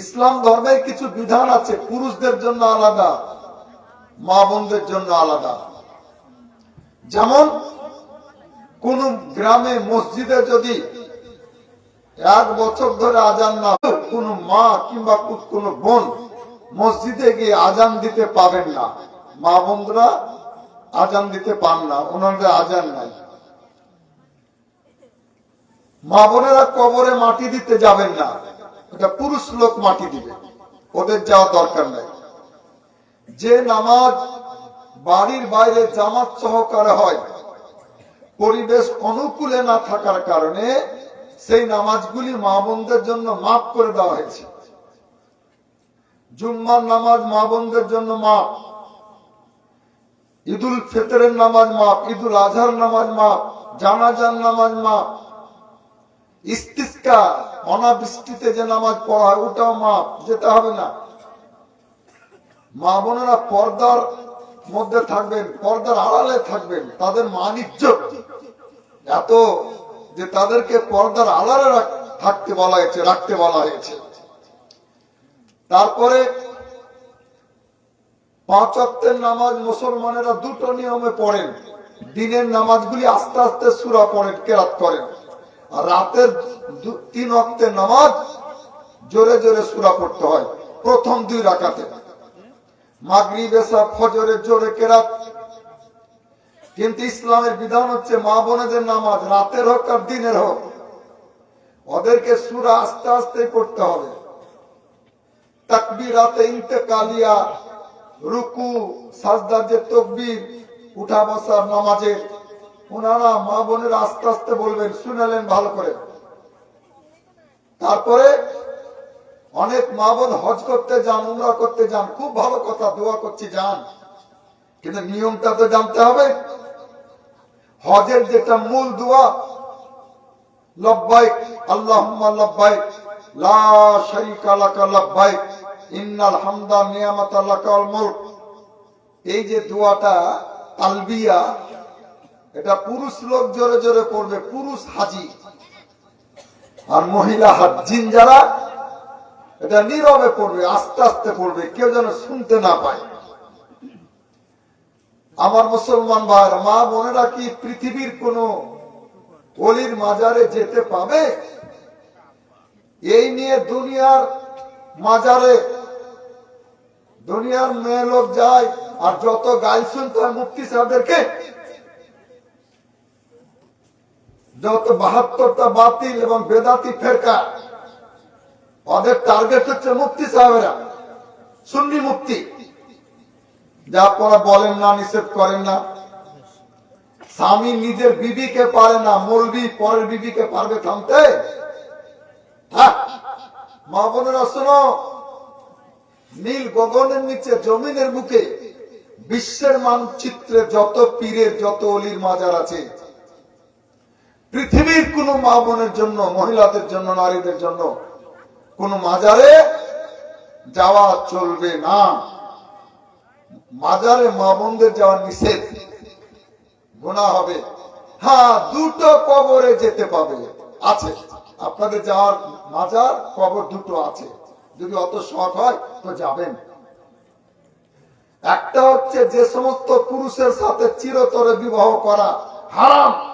ইসলাম ধর্মের কিছু বিধান আছে, পুরুষদের জন্য আলাদা, মা বোনদের জন্য আলাদা। যেমন, কোন গ্রামে, মসজিদে যদি এক বছর ধরে আজান না কোনো মা কিংবা কোনো বোন মসজিদে গিয়ে আজান দিতে পাবেন না। মা বোনরা আজান দিতে পান না, ওনাদের আজান নাই। মা বোনেরা কবরে মাটি দিতে যাবেন না। পুরুষ লোক মাটি দিবে। ওদের যাওয়ার দরকার নাই। যে নামাজ বাড়ির বাইরে জামাত সহকারে হয়, পরিবেশ অনুকূলে না থাকার কারণে সেই নামাজগুলি মা বোনদের জন্য মাফ করে দেওয়া হয়েছে। জুম্মার নামাজ মা বোনদের জন্য মাফ। ঈদুল ফিতরের নামাজ মাফ, ঈদুল আজহার নামাজ মাফ, জানাজার নামাজ মাপ ইস্তিস্কা অনাবৃষ্টিতে যে নামাজ পড়া হয়, ওটাও মাপ যেতে হবে না। মা বোনেরা পর্দার মধ্যে থাকবেন, পর্দার আড়ালে থাকবেন, তাদের মান এত যে তাদেরকে পর্দার আড়ালে থাকতে বলা হয়েছে, রাখতে বলা হয়েছে। তারপরে পাঁচ অক্টের নামাজ মুসলমানেরা দুটো নিয়মে পড়েন। দিনের নামাজগুলি আস্তে আস্তে সুরা পড়েন কেরাত করেন। আর রাতের তিন অক্টের নামাজ জোরে জোরে সুরা পড়তে হয়, প্রথম দুই রাকাতে। মাগরিব, এসা, ফজরের জোরে কেরাত। কিন্তু ইসলামের বিধান হচ্ছে মা বোনেদের নামাজ, রাতের হোক আর দিনের হোক, ওদেরকে সুরা আস্তে আস্তে পড়তে হবে। তাকবিরাতে ইন্তেকালিয়া রুকু, সাজদার যে তকবির উঠা বসার নামাজে ওনারা মা বোনের আস্তে আস্তে বলবেন শুনালেন ভালো করে। তারপরে অনেক মা বোন হজ করতে যান, উমরা করতে যান, খুব ভালো কথা, দোয়া করছি, যান। কিন্তু নিয়মটা তো জানতে হবে। হজের যেটা মূল দোয়া, লব্বাইক, আল্লাহুম্মা লব্বাইক এই যে দোয়াটা, তালবিয়া এটা পুরুষ লোক জোরে জোরে পড়বে, পুরুষ হাজি। আর মহিলা হাজিন যারা, এটা নীরবে পড়বে, আস্তে আস্তে পড়বে, কেউ যেন শুনতে না পায়। আমার মুসলমান ভাইয়ের মা বোনেরা কি পৃথিবীর কোন অলির মাজারে যেতে পাবে? এই নিয়ে দুনিয়ার মাজারে দুনিয়ার মেয়ে লোক যায়, আর যত গাল শুনতে মুক্তি সাহেবদেরকে যত বাহাত্তরটা বাতিল এবং বেদাতি ফেরকা, ওদের টার্গেট হচ্ছে মুক্তি সাহেবেরা, সুন্নি মুক্তি যা আপনারা বলেন না, নিষেধ করেন না স্বামী নিজের বিবিকে পারে না, মলবি পরের বিবিকে পারবে থামতে হ্যাঁ? মা বোনেরা, শোনো, নীল গগনের নিচে, জমিনের বুকে, বিশ্বের মানচিত্রে যত পীরের, যত অলির মাজার আছে পৃথিবীর কোন মা বোনের জন্য, মহিলাদের জন্য, নারীদের জন্য কোন মাজারে যাওয়া চলবে না। মাজারে মা বোনদের যাওয়া নিষেধ। গোনা হবে। হ্যাঁ দুটো কবরে যেতে পাবে। আছে। আপনাদের যাওয়ার মাজার, কবর দুটো আছে। যদি অত শখ হয়, তো যাবেন। একটা হচ্ছে যে সমস্ত পুরুষের সাথে চিরতরে বিবাহ করা হারাম।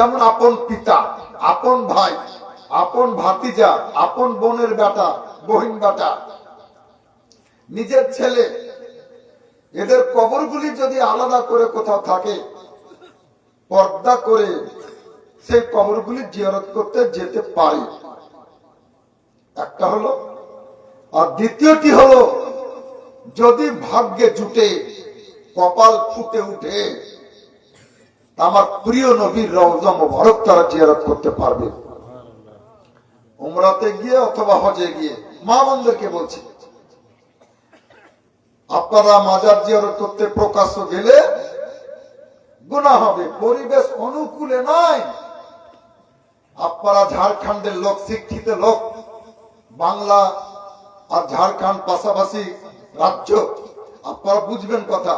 যেমন আপন পিতা, আপন ভাই, আপন ভাতিজা, আপন বোনের বেটা, বহিন বেটা, নিজের ছেলে, এদের কবরগুলি যদি আলাদা করে কোথাও থাকে, পর্দা করে সেই কবরগুলি জিয়ারত করতে যেতে পারে। একটা হলো, আর দ্বিতীয়টি হলো, যদি ভাগ্যে জুটে, কপাল ফুটে উঠে আমার প্রিয় নবীর রওজা মোবারক তারা জিয়ারত করতে পারবে। উমরাতে গিয়ে অথবা হজে গিয়ে মা বোনদেরকে বলছি, আপনারা মাজার জিয়ারত করতে প্রকাশ্য গেলে গুণা হবে, পরিবেশ অনুকূলে নয় আপনারা ঝাড়খণ্ডের লোক, শিক্ষিত লোক, বাংলা আর ঝাড়খণ্ড পাশাপাশি রাজ্য, আপনারা বুঝবেন কথা।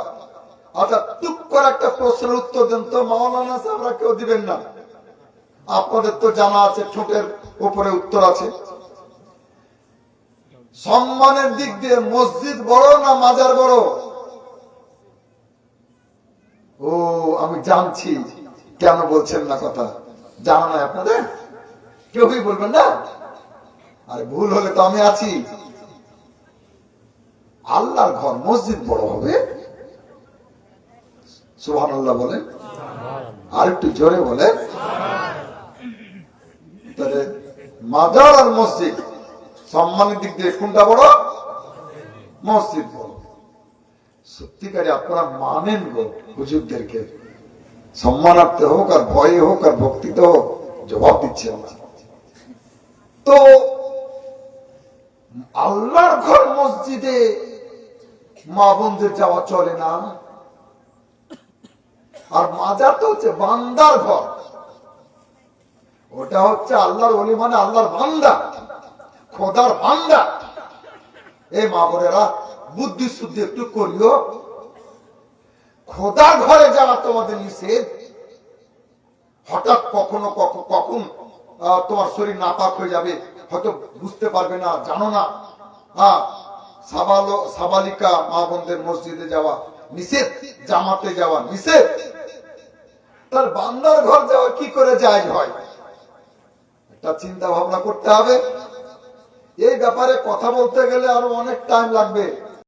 আচ্ছা টুক করে একটা প্রশ্নের উত্তর দেন তো মাওলানা সাহেবরা কেউ দিবেন না। আপনাদের তো জানা আছে, ঠোঁটের উপরে উত্তর আছে। সম্মানের দিক দিয়ে মসজিদ বড় না মাজার বড়? ও, আমি জানছি। কেন বলছেন না কথা? জানা নাই আপনাদের? কেউই বলবেন না? আরে ভুল হলে তো আমি আছি। আল্লাহর ঘর মসজিদ বড় হবে? সুহান আল্লাহ আর একটু মাজার আর মসজিদ সম্মানের দিক দিয়ে কোনটা বড়? মসজিদ বড়। সত্যিকারে আপনারা মানেন গো হুজুরদেরকে। সম্মানার্থে হোক আর ভয়ে হোক আর ভক্তিতে হোক জবাব দিচ্ছে তো আল্লাহর ঘর মসজিদে মা বোনদের যাওয়া চলে না? আর মাজার তো হচ্ছে বান্দার ঘর। ওটা হচ্ছে আল্লাহর অলি মানে আল্লাহর বান্দা, খোদার বান্দা। এই মা বোনেরা, বুদ্ধি শুদ্ধি একটু করিও। খোদার ঘরে যাওয়া তোমাদের নিষেধ, হঠাৎ কখনো কখ- কখন তোমার শরীর নাপাক হয়ে যাবে, হয়তো বুঝতে পারবে না, জানো না। হ্যাঁ সাবালো, সাবালিকা মা বোনদের মসজিদে যাওয়া নিষেধ, জামাতে যাওয়া নিষেধ। তার বান্দার ঘর যাওয়া কি করে যায় হয়? একটা চিন্তা ভাবনা করতে হবে। এই ব্যাপারে কথা বলতে গেলে আরও অনেক টাইম লাগবে।